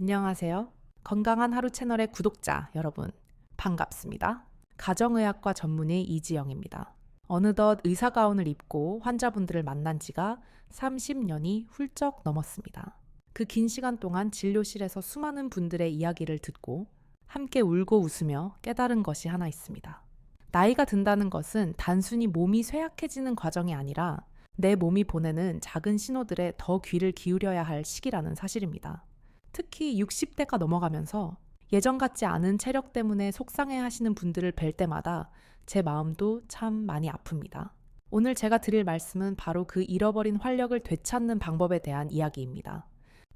안녕하세요. 건강한 하루 채널의 구독자 여러분, 반갑습니다. 가정의학과 전문의 이지영입니다. 어느덧 의사 가운을 입고 환자분들을 만난 지가 30년이 훌쩍 넘었습니다. 그 긴 시간 동안 진료실에서 수많은 분들의 이야기를 듣고 함께 울고 웃으며 깨달은 것이 하나 있습니다. 나이가 든다는 것은 단순히 몸이 쇠약해지는 과정이 아니라 내 몸이 보내는 작은 신호들에 더 귀를 기울여야 할 시기라는 사실입니다. 특히 60대가 넘어가면서 예전 같지 않은 체력 때문에 속상해 하시는 분들을 뵐 때마다 제 마음도 참 많이 아픕니다. 오늘 제가 드릴 말씀은 바로 그 잃어버린 활력을 되찾는 방법에 대한 이야기입니다.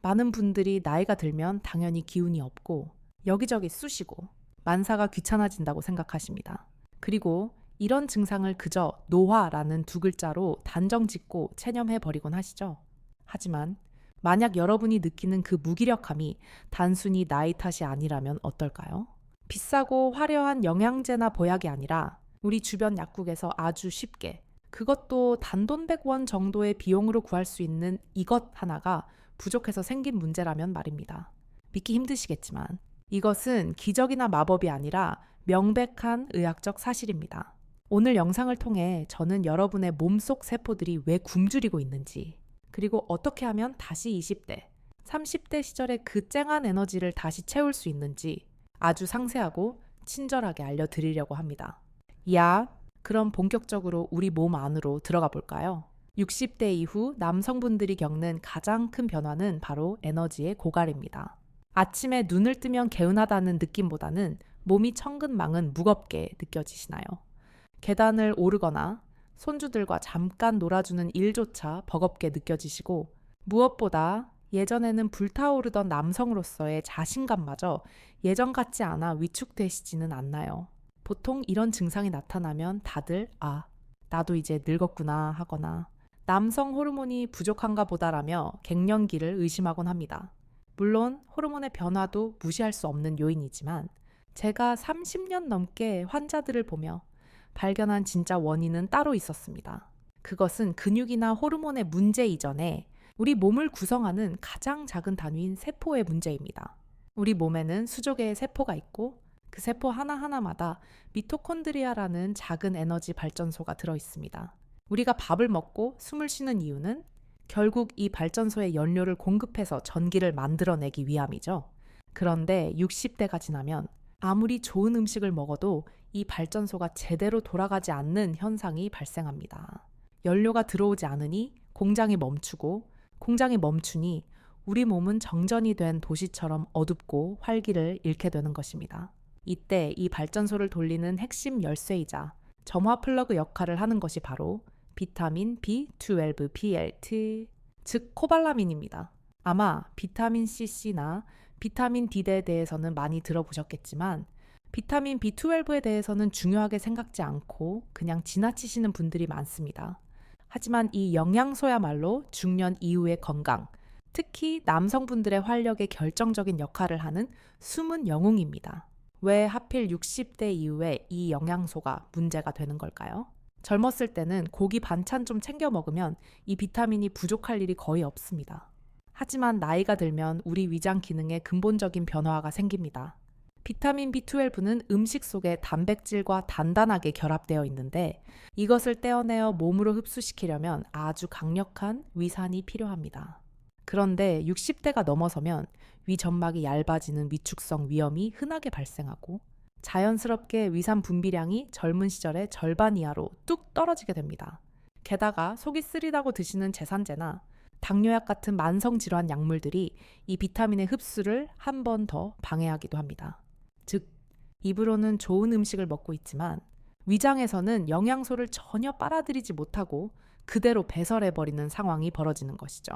많은 분들이 나이가 들면 당연히 기운이 없고 여기저기 쑤시고 만사가 귀찮아진다고 생각하십니다. 그리고 이런 증상을 그저 노화라는 두 글자로 단정 짓고 체념해 버리곤 하시죠. 하지만 만약 여러분이 느끼는 그 무기력함이 단순히 나이 탓이 아니라면 어떨까요? 비싸고 화려한 영양제나 보약이 아니라 우리 주변 약국에서 아주 쉽게 그것도 단돈 100원 정도의 비용으로 구할 수 있는 이것 하나가 부족해서 생긴 문제라면 말입니다. 믿기 힘드시겠지만 이것은 기적이나 마법이 아니라 명백한 의학적 사실입니다. 오늘 영상을 통해 저는 여러분의 몸속 세포들이 왜 굶주리고 있는지, 그리고 어떻게 하면 다시 20대, 30대 시절의 그 쨍한 에너지를 다시 채울 수 있는지 아주 상세하고 친절하게 알려드리려고 합니다. 야, 그럼 본격적으로 우리 몸 안으로 들어가 볼까요? 60대 이후 남성분들이 겪는 가장 큰 변화는 바로 에너지의 고갈입니다. 아침에 눈을 뜨면 개운하다는 느낌보다는 몸이 천근망은 무겁게 느껴지시나요? 계단을 오르거나 손주들과 잠깐 놀아주는 일조차 버겁게 느껴지시고 무엇보다 예전에는 불타오르던 남성으로서의 자신감마저 예전 같지 않아 위축되시지는 않나요? 보통 이런 증상이 나타나면 다들 아, 나도 이제 늙었구나 하거나 남성 호르몬이 부족한가 보다라며 갱년기를 의심하곤 합니다. 물론 호르몬의 변화도 무시할 수 없는 요인이지만 제가 30년 넘게 환자들을 보며 발견한 진짜 원인은 따로 있었습니다. 그것은 근육이나 호르몬의 문제 이전에 우리 몸을 구성하는 가장 작은 단위인 세포의 문제입니다. 우리 몸에는 수조 개의 세포가 있고 그 세포 하나하나마다 미토콘드리아라는 작은 에너지 발전소가 들어 있습니다. 우리가 밥을 먹고 숨을 쉬는 이유는 결국 이 발전소에 연료를 공급해서 전기를 만들어내기 위함이죠. 그런데 60대가 지나면 아무리 좋은 음식을 먹어도 이 발전소가 제대로 돌아가지 않는 현상이 발생합니다. 연료가 들어오지 않으니 공장이 멈추고 공장이 멈추니 우리 몸은 정전이 된 도시처럼 어둡고 활기를 잃게 되는 것입니다. 이때 이 발전소를 돌리는 핵심 열쇠이자 점화 플러그 역할을 하는 것이 바로 비타민 B12 PLT, 즉 코발라민입니다. 아마 비타민 CC나 비타민 D에 대해서는 많이 들어보셨겠지만 비타민 B12에 대해서는 중요하게 생각지 않고 그냥 지나치시는 분들이 많습니다. 하지만 이 영양소야말로 중년 이후의 건강, 특히 남성분들의 활력에 결정적인 역할을 하는 숨은 영웅입니다. 왜 하필 60대 이후에 이 영양소가 문제가 되는 걸까요? 젊었을 때는 고기 반찬 좀 챙겨 먹으면 이 비타민이 부족할 일이 거의 없습니다. 하지만 나이가 들면 우리 위장 기능에 근본적인 변화가 생깁니다. 비타민 B12는 음식 속에 단백질과 단단하게 결합되어 있는데 이것을 떼어내어 몸으로 흡수시키려면 아주 강력한 위산이 필요합니다. 그런데 60대가 넘어서면 위 점막이 얇아지는 위축성 위염이 흔하게 발생하고 자연스럽게 위산 분비량이 젊은 시절의 절반 이하로 뚝 떨어지게 됩니다. 게다가 속이 쓰리다고 드시는 제산제나 당뇨약 같은 만성 질환 약물들이 이 비타민의 흡수를 한 번 더 방해하기도 합니다. 즉, 입으로는 좋은 음식을 먹고 있지만 위장에서는 영양소를 전혀 빨아들이지 못하고 그대로 배설해버리는 상황이 벌어지는 것이죠.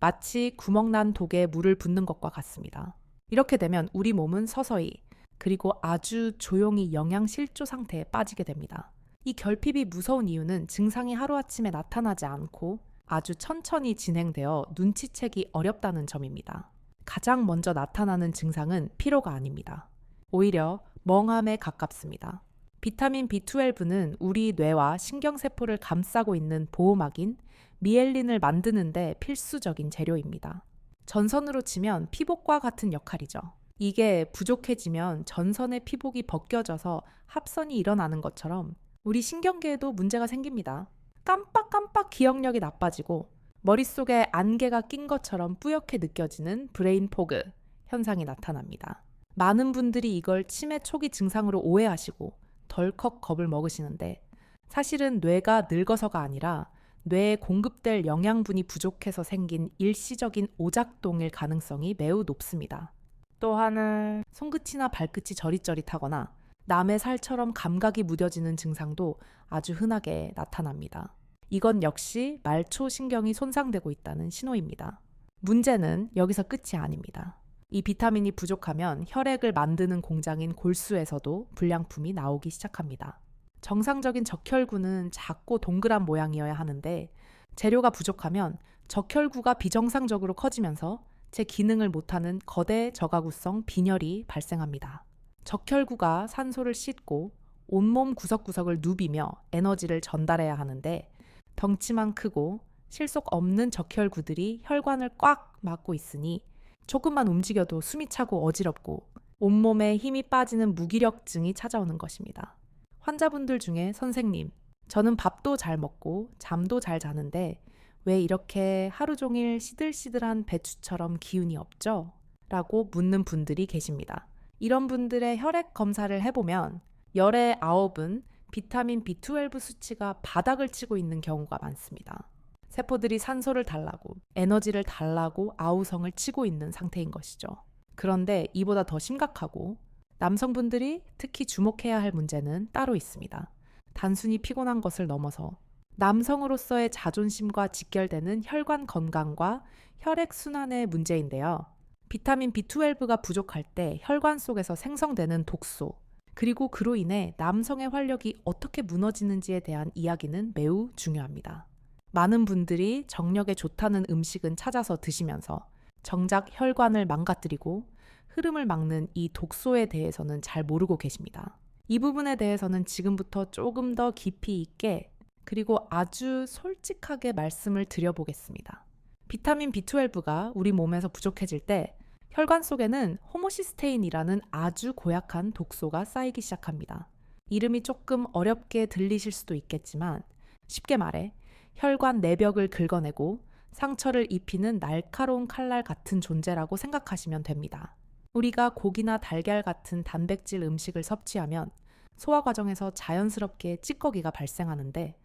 마치 구멍난 독에 물을 붓는 것과 같습니다. 이렇게 되면 우리 몸은 서서히 그리고 아주 조용히 영양 실조 상태에 빠지게 됩니다. 이 결핍이 무서운 이유는 증상이 하루아침에 나타나지 않고 아주 천천히 진행되어 눈치채기 어렵다는 점입니다. 가장 먼저 나타나는 증상은 피로가 아닙니다. 오히려 멍함에 가깝습니다. 비타민 B12는 우리 뇌와 신경세포를 감싸고 있는 보호막인 미엘린을 만드는데 필수적인 재료입니다. 전선으로 치면 피복과 같은 역할이죠. 이게 부족해지면 전선의 피복이 벗겨져서 합선이 일어나는 것처럼 우리 신경계에도 문제가 생깁니다. 깜빡깜빡 기억력이 나빠지고 머릿속에 안개가 낀 것처럼 뿌옇게 느껴지는 브레인 포그 현상이 나타납니다. 많은 분들이 이걸 치매 초기 증상으로 오해하시고 덜컥 겁을 먹으시는데 사실은 뇌가 늙어서가 아니라 뇌에 공급될 영양분이 부족해서 생긴 일시적인 오작동일 가능성이 매우 높습니다. 또한 손끝이나 발끝이 저릿저릿하거나 남의 살처럼 감각이 무뎌지는 증상도 아주 흔하게 나타납니다. 이건 역시 말초 신경이 손상되고 있다는 신호입니다. 문제는 여기서 끝이 아닙니다. 이 비타민이 부족하면 혈액을 만드는 공장인 골수에서도 불량품이 나오기 시작합니다. 정상적인 적혈구는 작고 동그란 모양이어야 하는데 재료가 부족하면 적혈구가 비정상적으로 커지면서 제 기능을 못하는 거대 저가구성 빈혈이 발생합니다. 적혈구가 산소를 씻고 온몸 구석구석을 누비며 에너지를 전달해야 하는데 덩치만 크고 실속 없는 적혈구들이 혈관을 꽉 막고 있으니 조금만 움직여도 숨이 차고 어지럽고 온몸에 힘이 빠지는 무기력증이 찾아오는 것입니다. 환자분들 중에 선생님, 저는 밥도 잘 먹고 잠도 잘 자는데 왜 이렇게 하루 종일 시들시들한 배추처럼 기운이 없죠? 라고 묻는 분들이 계십니다. 이런 분들의 혈액 검사를 해보면 열의 아홉은 비타민 B12 수치가 바닥을 치고 있는 경우가 많습니다. 세포들이 산소를 달라고 에너지를 달라고 아우성을 치고 있는 상태인 것이죠. 그런데 이보다 더 심각하고 남성분들이 특히 주목해야 할 문제는 따로 있습니다. 단순히 피곤한 것을 넘어서 남성으로서의 자존심과 직결되는 혈관 건강과 혈액 순환의 문제인데요. 비타민 B12가 부족할 때 혈관 속에서 생성되는 독소, 그리고 그로 인해 남성의 활력이 어떻게 무너지는지에 대한 이야기는 매우 중요합니다. 많은 분들이 정력에 좋다는 음식은 찾아서 드시면서 정작 혈관을 망가뜨리고 흐름을 막는 이 독소에 대해서는 잘 모르고 계십니다. 이 부분에 대해서는 지금부터 조금 더 깊이 있게 그리고 아주 솔직하게 말씀을 드려보겠습니다. 비타민 B12가 우리 몸에서 부족해질 때 혈관 속에는 호모시스테인이라는 아주 고약한 독소가 쌓이기 시작합니다. 이름이 조금 어렵게 들리실 수도 있겠지만 쉽게 말해 혈관 내벽을 긁어내고 상처를 입히는 날카로운 칼날 같은 존재라고 생각하시면 됩니다. 우리가 고기나 달걀 같은 단백질 음식을 섭취하면 소화 과정에서 자연스럽게 찌꺼기가 발생하는데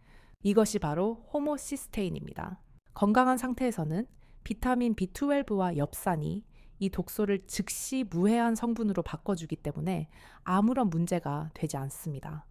이것이 바로 호모시스테인입니다. 건강한 상태에서는 비타민 B12와 엽산이 이 독소를 즉시 무해한 성분으로 바꿔주기 때문에 아무런 문제가 되지 않습니다.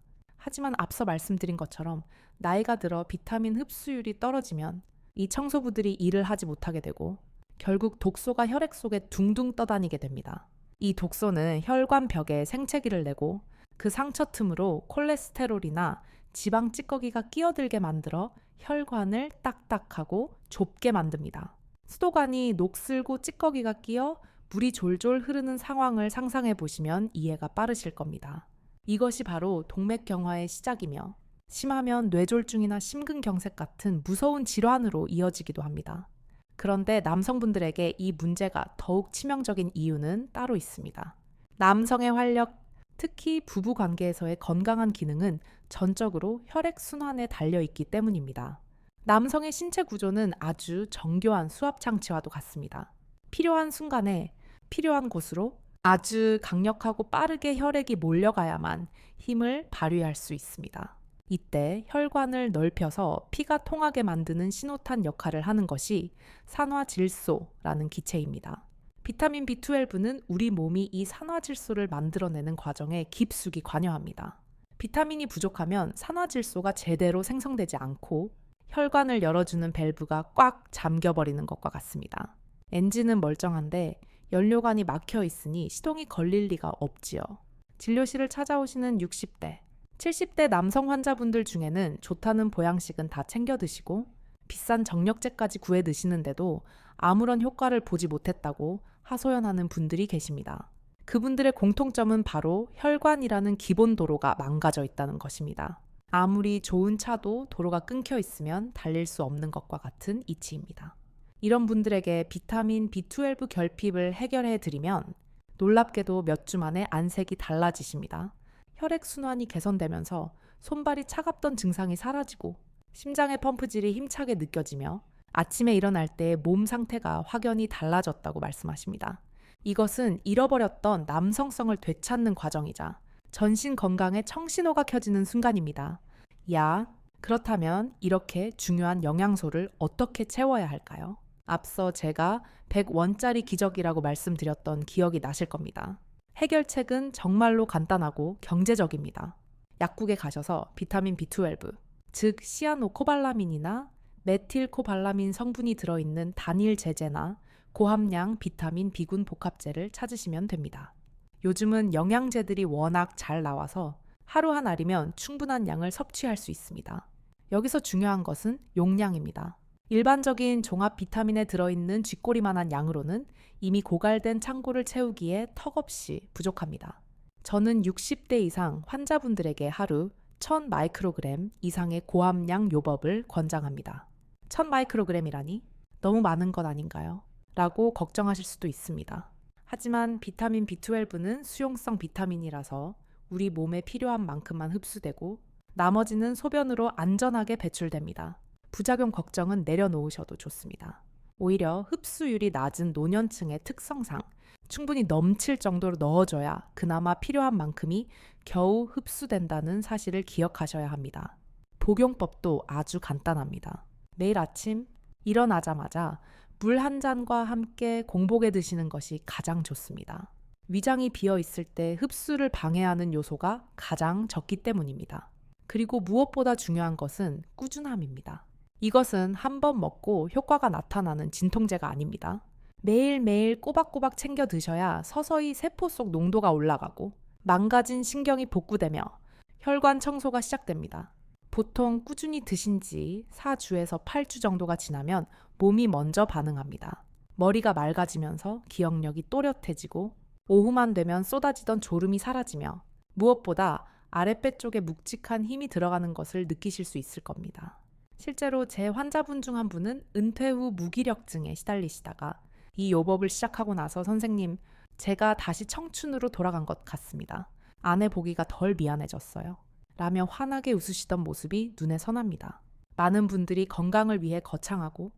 하지만 앞서 말씀드린 것처럼 나이가 들어 비타민 흡수율이 떨어지면 이 청소부들이 일을 하지 못하게 되고 결국 독소가 혈액 속에 둥둥 떠다니게 됩니다. 이 독소는 혈관 벽에 생채기를 내고 그 상처 틈으로 콜레스테롤이나 지방 찌꺼기가 끼어들게 만들어 혈관을 딱딱하고 좁게 만듭니다. 수도관이 녹슬고 찌꺼기가 끼어 물이 졸졸 흐르는 상황을 상상해 보시면 이해가 빠르실 겁니다. 이것이 바로 동맥경화의 시작이며 심하면 뇌졸중이나 심근경색 같은 무서운 질환으로 이어지기도 합니다. 그런데 남성분들에게 이 문제가 더욱 치명적인 이유는 따로 있습니다. 남성의 활력, 특히 부부 관계에서의 건강한 기능은 전적으로 혈액순환에 달려 있기 때문입니다. 남성의 신체 구조는 아주 정교한 수압 장치와도 같습니다. 필요한 순간에 필요한 곳으로 아주 강력하고 빠르게 혈액이 몰려가야만 힘을 발휘할 수 있습니다. 이때 혈관을 넓혀서 피가 통하게 만드는 신호탄 역할을 하는 것이 산화질소라는 기체입니다. 비타민 B12는 우리 몸이 이 산화질소를 만들어내는 과정에 깊숙이 관여합니다. 비타민이 부족하면 산화질소가 제대로 생성되지 않고 혈관을 열어주는 밸브가 꽉 잠겨버리는 것과 같습니다. 엔진은 멀쩡한데 연료관이 막혀 있으니 시동이 걸릴 리가 없지요. 진료실을 찾아오시는 60대, 70대 남성 환자분들 중에는 좋다는 보양식은 다 챙겨 드시고 비싼 정력제까지 구해 드시는데도 아무런 효과를 보지 못했다고 하소연하는 분들이 계십니다. 그분들의 공통점은 바로 혈관이라는 기본 도로가 망가져 있다는 것입니다. 아무리 좋은 차도 도로가 끊겨 있으면 달릴 수 없는 것과 같은 이치입니다. 이런 분들에게 비타민 B12 결핍을 해결해 드리면 놀랍게도 몇 주 만에 안색이 달라지십니다. 혈액순환이 개선되면서 손발이 차갑던 증상이 사라지고 심장의 펌프질이 힘차게 느껴지며 아침에 일어날 때 몸 상태가 확연히 달라졌다고 말씀하십니다. 이것은 잃어버렸던 남성성을 되찾는 과정이자 전신 건강에 청신호가 켜지는 순간입니다. 야, 그렇다면 이렇게 중요한 영양소를 어떻게 채워야 할까요? 앞서 제가 100원짜리 기적이라고 말씀드렸던 기억이 나실 겁니다. 해결책은 정말로 간단하고 경제적입니다. 약국에 가셔서 비타민 B12, 즉 시아노코발라민이나 메틸코발라민 성분이 들어있는 단일 제제나 고함량 비타민 B군 복합제를 찾으시면 됩니다. 요즘은 영양제들이 워낙 잘 나와서 하루 한 알이면 충분한 양을 섭취할 수 있습니다. 여기서 중요한 것은 용량입니다. 일반적인 종합 비타민에 들어있는 쥐꼬리만한 양으로는 이미 고갈된 창고를 채우기에 턱없이 부족합니다. 저는 60대 이상 환자분들에게 하루 1000 마이크로그램 이상의 고함량 요법을 권장합니다. 1000 마이크로그램이라니 너무 많은 것 아닌가요? 라고 걱정하실 수도 있습니다. 하지만 비타민 B12는 수용성 비타민이라서 우리 몸에 필요한 만큼만 흡수되고 나머지는 소변으로 안전하게 배출됩니다. 부작용 걱정은 내려놓으셔도 좋습니다. 오히려 흡수율이 낮은 노년층의 특성상 충분히 넘칠 정도로 넣어줘야 그나마 필요한 만큼이 겨우 흡수된다는 사실을 기억하셔야 합니다. 복용법도 아주 간단합니다. 매일 아침 일어나자마자 물 한 잔과 함께 공복에 드시는 것이 가장 좋습니다. 위장이 비어 있을 때 흡수를 방해하는 요소가 가장 적기 때문입니다. 그리고 무엇보다 중요한 것은 꾸준함입니다. 이것은 한 번 먹고 효과가 나타나는 진통제가 아닙니다. 매일매일 꼬박꼬박 챙겨 드셔야 서서히 세포 속 농도가 올라가고 망가진 신경이 복구되며 혈관 청소가 시작됩니다. 보통 꾸준히 드신 지 4주에서 8주 정도가 지나면 몸이 먼저 반응합니다. 머리가 맑아지면서 기억력이 또렷해지고 오후만 되면 쏟아지던 졸음이 사라지며 무엇보다 아랫배 쪽에 묵직한 힘이 들어가는 것을 느끼실 수 있을 겁니다. 실제로 제 환자분 중 한 분은 은퇴 후 무기력증에 시달리시다가 이 요법을 시작하고 나서 선생님, 제가 다시 청춘으로 돌아간 것 같습니다. 아내 보기가 덜 미안해졌어요. 라며 환하게 웃으시던 모습이 눈에 선합니다. 많은 분들이 건강을 위해 거창하고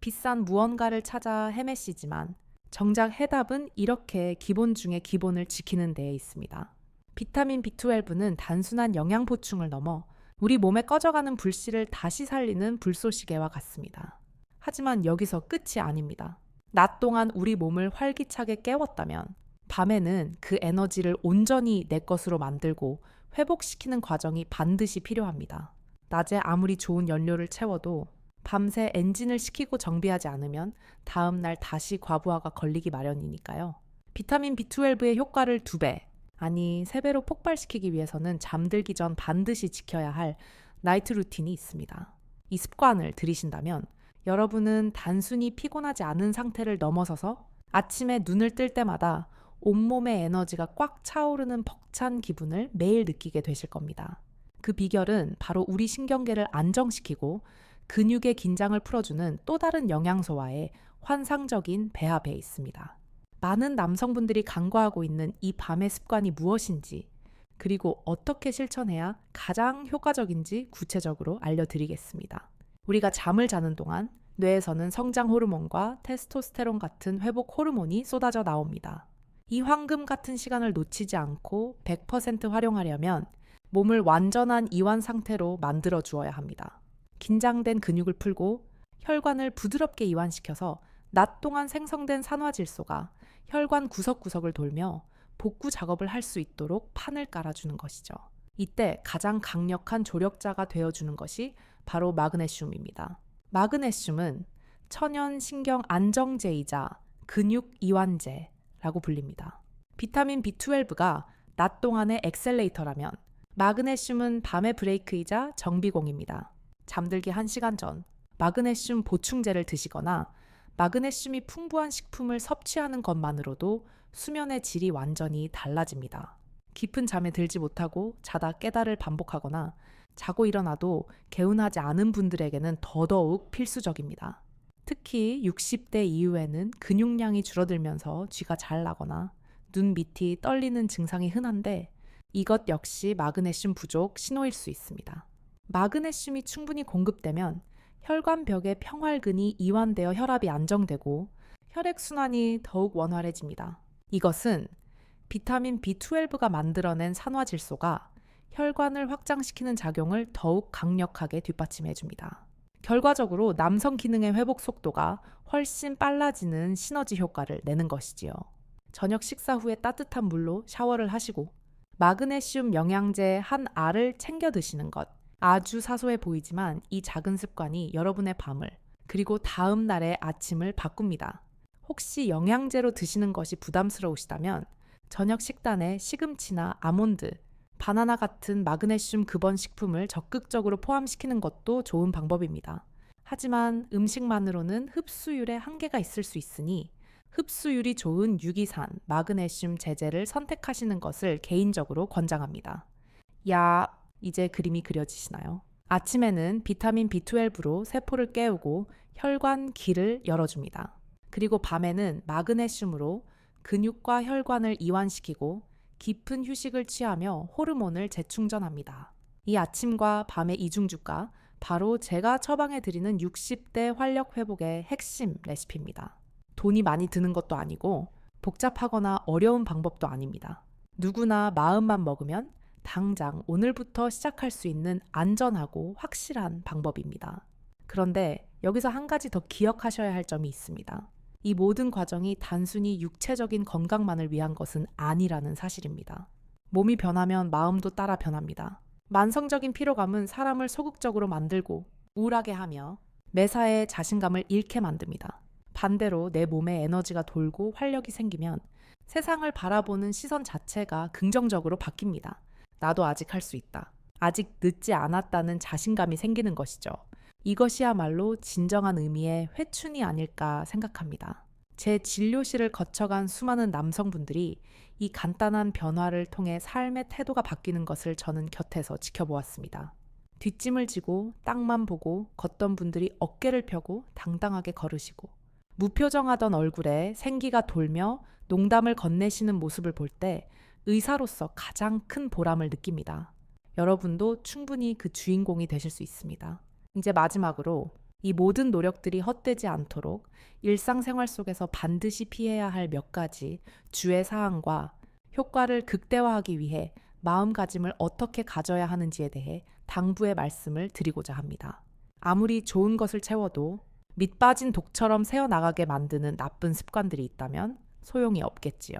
비싼 무언가를 찾아 헤매시지만 정작 해답은 이렇게 기본 중에 기본을 지키는 데에 있습니다. 비타민 B12는 단순한 영양 보충을 넘어 우리 몸에 꺼져가는 불씨를 다시 살리는 불쏘시개와 같습니다. 하지만 여기서 끝이 아닙니다. 낮 동안 우리 몸을 활기차게 깨웠다면 밤에는 그 에너지를 온전히 내 것으로 만들고 회복시키는 과정이 반드시 필요합니다. 낮에 아무리 좋은 연료를 채워도 밤새 엔진을 시키고 정비하지 않으면 다음날 다시 과부하가 걸리기 마련이니까요. 비타민 B12의 효과를 두 배, 아니 세 배로 폭발시키기 위해서는 잠들기 전 반드시 지켜야 할 나이트 루틴이 있습니다. 이 습관을 들이신다면 여러분은 단순히 피곤하지 않은 상태를 넘어서서 아침에 눈을 뜰 때마다 온몸의 에너지가 꽉 차오르는 벅찬 기분을 매일 느끼게 되실 겁니다. 그 비결은 바로 우리 신경계를 안정시키고 근육의 긴장을 풀어주는 또 다른 영양소와의 환상적인 배합에 있습니다. 많은 남성분들이 간과하고 있는 이 밤의 습관이 무엇인지, 그리고 어떻게 실천해야 가장 효과적인지 구체적으로 알려드리겠습니다. 우리가 잠을 자는 동안 뇌에서는 성장 호르몬과 테스토스테론 같은 회복 호르몬이 쏟아져 나옵니다. 이 황금 같은 시간을 놓치지 않고 100% 활용하려면 몸을 완전한 이완 상태로 만들어 주어야 합니다. 긴장된 근육을 풀고 혈관을 부드럽게 이완시켜서 낮 동안 생성된 산화질소가 혈관 구석구석을 돌며 복구 작업을 할 수 있도록 판을 깔아주는 것이죠. 이때 가장 강력한 조력자가 되어주는 것이 바로 마그네슘입니다. 마그네슘은 천연 신경 안정제이자 근육 이완제라고 불립니다. 비타민 B12가 낮 동안의 엑셀레이터라면 마그네슘은 밤의 브레이크이자 정비공입니다. 잠들기 1시간 전 마그네슘 보충제를 드시거나 마그네슘이 풍부한 식품을 섭취하는 것만으로도 수면의 질이 완전히 달라집니다. 깊은 잠에 들지 못하고 자다 깨달을 반복하거나 자고 일어나도 개운하지 않은 분들에게는 더더욱 필수적입니다. 특히 60대 이후에는 근육량이 줄어들면서 쥐가 잘 나거나 눈 밑이 떨리는 증상이 흔한데 이것 역시 마그네슘 부족 신호일 수 있습니다. 마그네슘이 충분히 공급되면 혈관벽의 평활근이 이완되어 혈압이 안정되고 혈액순환이 더욱 원활해집니다. 이것은 비타민 B12가 만들어낸 산화질소가 혈관을 확장시키는 작용을 더욱 강력하게 뒷받침해 줍니다. 결과적으로 남성 기능의 회복 속도가 훨씬 빨라지는 시너지 효과를 내는 것이지요. 저녁 식사 후에 따뜻한 물로 샤워를 하시고 마그네슘 영양제 한 알을 챙겨 드시는 것. 아주 사소해 보이지만 이 작은 습관이 여러분의 밤을 그리고 다음 날의 아침을 바꿉니다. 혹시 영양제로 드시는 것이 부담스러우시다면 저녁 식단에 시금치나 아몬드, 바나나 같은 마그네슘 급원 식품을 적극적으로 포함시키는 것도 좋은 방법입니다. 하지만 음식만으로는 흡수율에 한계가 있을 수 있으니 흡수율이 좋은 유기산, 마그네슘 제제를 선택하시는 것을 개인적으로 권장합니다. 야, 이제 그림이 그려지시나요? 아침에는 비타민 B12로 세포를 깨우고 혈관 길을 열어줍니다. 그리고 밤에는 마그네슘으로 근육과 혈관을 이완시키고 깊은 휴식을 취하며 호르몬을 재충전합니다. 이 아침과 밤의 이중주가 바로 제가 처방해 드리는 60대 활력 회복의 핵심 레시피입니다. 돈이 많이 드는 것도 아니고 복잡하거나 어려운 방법도 아닙니다. 누구나 마음만 먹으면 당장 오늘부터 시작할 수 있는 안전하고 확실한 방법입니다. 그런데 여기서 한 가지 더 기억하셔야 할 점이 있습니다. 이 모든 과정이 단순히 육체적인 건강만을 위한 것은 아니라는 사실입니다. 몸이 변하면 마음도 따라 변합니다. 만성적인 피로감은 사람을 소극적으로 만들고 우울하게 하며 매사에 자신감을 잃게 만듭니다. 반대로 내 몸에 에너지가 돌고 활력이 생기면 세상을 바라보는 시선 자체가 긍정적으로 바뀝니다. 나도 아직 할 수 있다. 아직 늦지 않았다는 자신감이 생기는 것이죠. 이것이야말로 진정한 의미의 회춘이 아닐까 생각합니다. 제 진료실을 거쳐간 수많은 남성분들이 이 간단한 변화를 통해 삶의 태도가 바뀌는 것을 저는 곁에서 지켜보았습니다. 뒷짐을 지고 땅만 보고 걷던 분들이 어깨를 펴고 당당하게 걸으시고 무표정하던 얼굴에 생기가 돌며 농담을 건네시는 모습을 볼 때 의사로서 가장 큰 보람을 느낍니다. 여러분도 충분히 그 주인공이 되실 수 있습니다. 이제 마지막으로 이 모든 노력들이 헛되지 않도록 일상생활 속에서 반드시 피해야 할 몇 가지 주의 사항과 효과를 극대화하기 위해 마음가짐을 어떻게 가져야 하는지에 대해 당부의 말씀을 드리고자 합니다. 아무리 좋은 것을 채워도 밑 빠진 독처럼 새어나가게 만드는 나쁜 습관들이 있다면 소용이 없겠지요.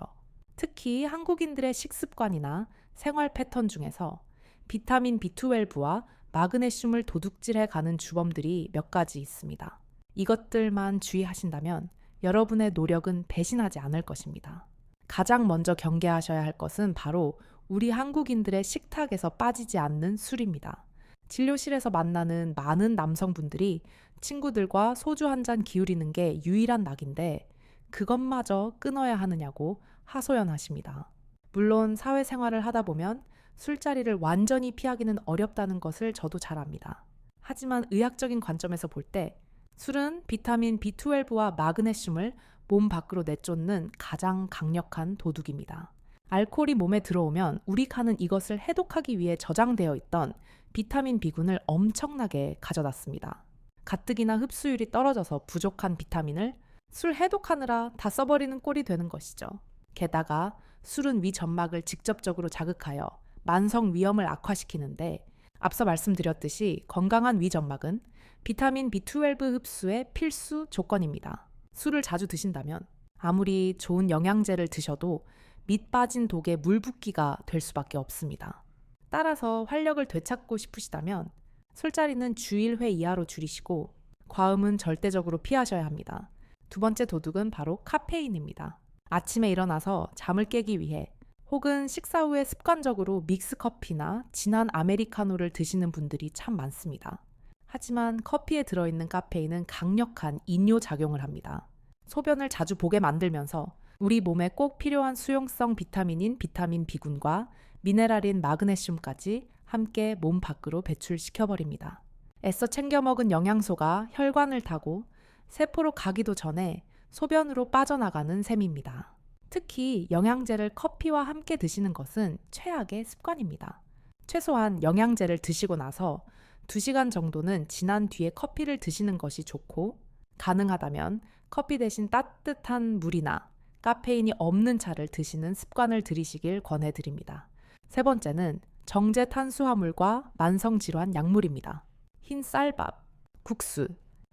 특히 한국인들의 식습관이나 생활 패턴 중에서 비타민 B12와 마그네슘을 도둑질해 가는 주범들이 몇 가지 있습니다. 이것들만 주의하신다면 여러분의 노력은 배신하지 않을 것입니다. 가장 먼저 경계하셔야 할 것은 바로 우리 한국인들의 식탁에서 빠지지 않는 술입니다. 진료실에서 만나는 많은 남성분들이 친구들과 소주 한 잔 기울이는 게 유일한 낙인데 그것마저 끊어야 하느냐고 하소연하십니다. 물론 사회생활을 하다 보면 술자리를 완전히 피하기는 어렵다는 것을 저도 잘 압니다. 하지만 의학적인 관점에서 볼 때 술은 비타민 B12와 마그네슘을 몸 밖으로 내쫓는 가장 강력한 도둑입니다. 알코올이 몸에 들어오면 우리 칸은 이것을 해독하기 위해 저장되어 있던 비타민 B군을 엄청나게 가져다 습니다 가뜩이나 흡수율이 떨어져서 부족한 비타민을 술 해독하느라 다 써버리는 꼴이 되는 것이죠. 게다가 술은 위 점막을 직접적으로 자극하여 만성 위염을 악화시키는데 앞서 말씀드렸듯이 건강한 위 점막은 비타민 B12 흡수의 필수 조건입니다. 술을 자주 드신다면 아무리 좋은 영양제를 드셔도 밑 빠진 독에 물 붓기가 될 수밖에 없습니다. 따라서 활력을 되찾고 싶으시다면 술자리는 주 1회 이하로 줄이시고 과음은 절대적으로 피하셔야 합니다. 두 번째 도둑은 바로 카페인입니다. 아침에 일어나서 잠을 깨기 위해 혹은 식사 후에 습관적으로 믹스 커피나 진한 아메리카노를 드시는 분들이 참 많습니다. 하지만 커피에 들어있는 카페인은 강력한 이뇨 작용을 합니다. 소변을 자주 보게 만들면서 우리 몸에 꼭 필요한 수용성 비타민인 비타민 B군과 미네랄인 마그네슘까지 함께 몸 밖으로 배출시켜버립니다. 애써 챙겨 먹은 영양소가 혈관을 타고 세포로 가기도 전에 소변으로 빠져나가는 셈입니다. 특히 영양제를 커피와 함께 드시는 것은 최악의 습관입니다. 최소한 영양제를 드시고 나서 2시간 정도는 지난 뒤에 커피를 드시는 것이 좋고 가능하다면 커피 대신 따뜻한 물이나 카페인이 없는 차를 드시는 습관을 들이시길 권해드립니다. 세 번째는 정제 탄수화물과 만성 질환 약물입니다. 흰 쌀밥, 국수,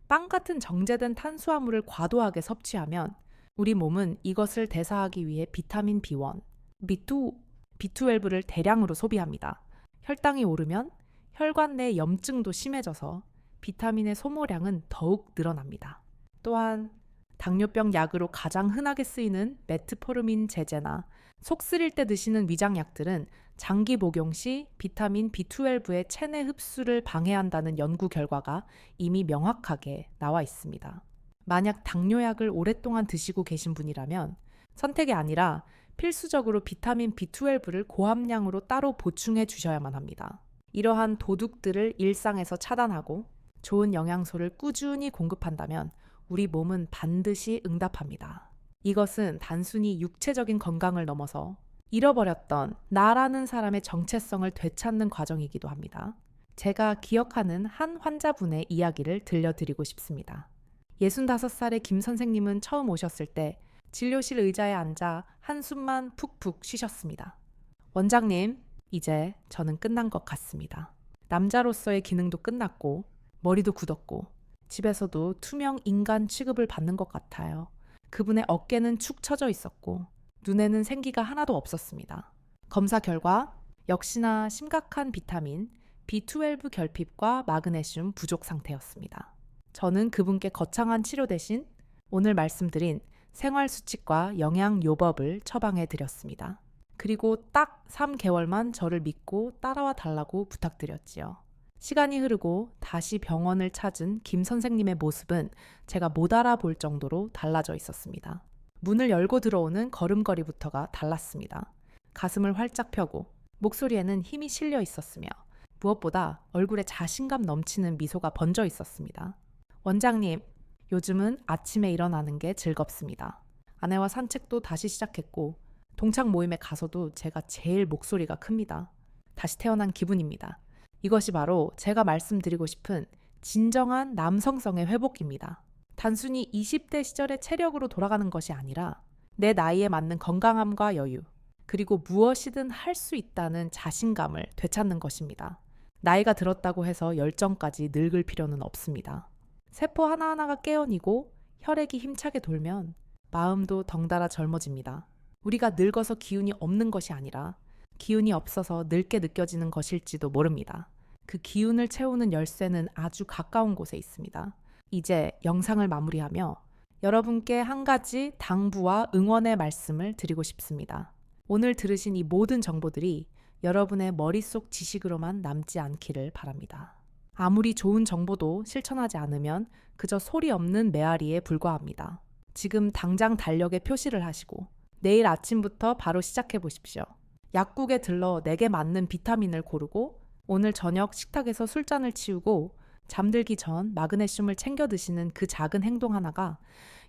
빵 같은 정제된 탄수화물을 과도하게 섭취하면 우리 몸은 이것을 대사하기 위해 비타민 B1, B2, B12를 대량으로 소비합니다. 혈당이 오르면 혈관 내 염증도 심해져서 비타민의 소모량은 더욱 늘어납니다. 또한 당뇨병 약으로 가장 흔하게 쓰이는 메트포르민 제제나 속 쓰릴 때 드시는 위장약들은 장기 복용 시 비타민 B12의 체내 흡수를 방해한다는 연구 결과가 이미 명확하게 나와 있습니다. 만약 당뇨약을 오랫동안 드시고 계신 분이라면 선택이 아니라 필수적으로 비타민 B12를 고함량으로 따로 보충해 주셔야만 합니다. 이러한 도둑들을 일상에서 차단하고 좋은 영양소를 꾸준히 공급한다면 우리 몸은 반드시 응답합니다. 이것은 단순히 육체적인 건강을 넘어서 잃어버렸던 나라는 사람의 정체성을 되찾는 과정이기도 합니다. 제가 기억하는 한 환자분의 이야기를 들려드리고 싶습니다. 65살의 김 선생님은 처음 오셨을 때 진료실 의자에 앉아 한숨만 푹푹 쉬셨습니다. 원장님, 이제 저는 끝난 것 같습니다. 남자로서의 기능도 끝났고, 머리도 굳었고, 집에서도 투명 인간 취급을 받는 것 같아요. 그분의 어깨는 축 처져 있었고, 눈에는 생기가 하나도 없었습니다. 검사 결과 역시나 심각한 비타민 B12 결핍과 마그네슘 부족 상태였습니다. 저는 그분께 거창한 치료 대신 오늘 말씀드린 생활 수칙과 영양 요법을 처방해 드렸습니다. 그리고 딱 3개월만 저를 믿고 따라와 달라고 부탁드렸지요. 시간이 흐르고 다시 병원을 찾은 김 선생님의 모습은 제가 못 알아볼 정도로 달라져 있었습니다. 문을 열고 들어오는 걸음걸이부터가 달랐습니다. 가슴을 활짝 펴고 목소리에는 힘이 실려 있었으며 무엇보다 얼굴에 자신감 넘치는 미소가 번져 있었습니다. 원장님, 요즘은 아침에 일어나는 게 즐겁습니다. 아내와 산책도 다시 시작했고, 동창 모임에 가서도 제가 제일 목소리가 큽니다. 다시 태어난 기분입니다. 이것이 바로 제가 말씀드리고 싶은 진정한 남성성의 회복입니다. 단순히 20대 시절의 체력으로 돌아가는 것이 아니라 내 나이에 맞는 건강함과 여유, 그리고 무엇이든 할 수 있다는 자신감을 되찾는 것입니다. 나이가 들었다고 해서 열정까지 늙을 필요는 없습니다. 세포 하나하나가 깨어니고 혈액이 힘차게 돌면 마음도 덩달아 젊어집니다. 우리가 늙어서 기운이 없는 것이 아니라 기운이 없어서 늙게 느껴지는 것일지도 모릅니다. 그 기운을 채우는 열쇠는 아주 가까운 곳에 있습니다. 이제 영상을 마무리하며 여러분께 한 가지 당부와 응원의 말씀을 드리고 싶습니다. 오늘 들으신 이 모든 정보들이 여러분의 머릿속 지식으로만 남지 않기를 바랍니다. 아무리 좋은 정보도 실천하지 않으면 그저 소리 없는 메아리에 불과합니다. 지금 당장 달력에 표시를 하시고 내일 아침부터 바로 시작해 보십시오. 약국에 들러 내게 맞는 비타민을 고르고 오늘 저녁 식탁에서 술잔을 치우고 잠들기 전 마그네슘을 챙겨 드시는 그 작은 행동 하나가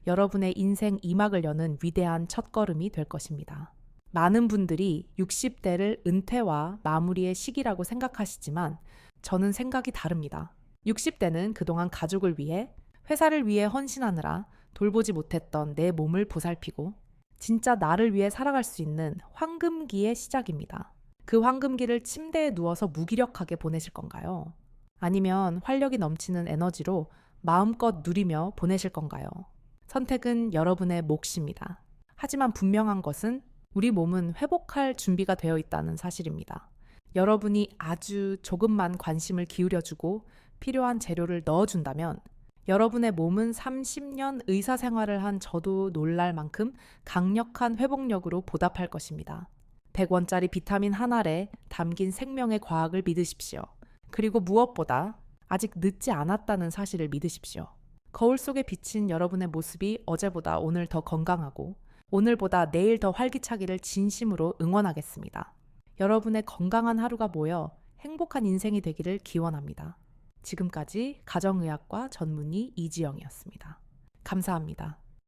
여러분의 인생 이막을 여는 위대한 첫걸음이 될 것입니다. 많은 분들이 60대를 은퇴와 마무리의 시기라고 생각하시지만 저는 생각이 다릅니다. 60대는 그동안 가족을 위해 회사를 위해 헌신하느라 돌보지 못했던 내 몸을 보살피고 진짜 나를 위해 살아갈 수 있는 황금기의 시작입니다. 그 황금기를 침대에 누워서 무기력하게 보내실 건가요? 아니면 활력이 넘치는 에너지로 마음껏 누리며 보내실 건가요? 선택은 여러분의 몫입니다. 하지만 분명한 것은 우리 몸은 회복할 준비가 되어 있다는 사실입니다. 여러분이 아주 조금만 관심을 기울여주고 필요한 재료를 넣어준다면 여러분의 몸은 30년 의사 생활을 한 저도 놀랄 만큼 강력한 회복력으로 보답할 것입니다. 100원짜리 비타민 한 알에 담긴 생명의 과학을 믿으십시오. 그리고 무엇보다 아직 늦지 않았다는 사실을 믿으십시오. 거울 속에 비친 여러분의 모습이 어제보다 오늘 더 건강하고 오늘보다 내일 더 활기차기를 진심으로 응원하겠습니다. 여러분의 건강한 하루가 모여 행복한 인생이 되기를 기원합니다. 지금까지 가정의학과 전문의 이지영이었습니다. 감사합니다.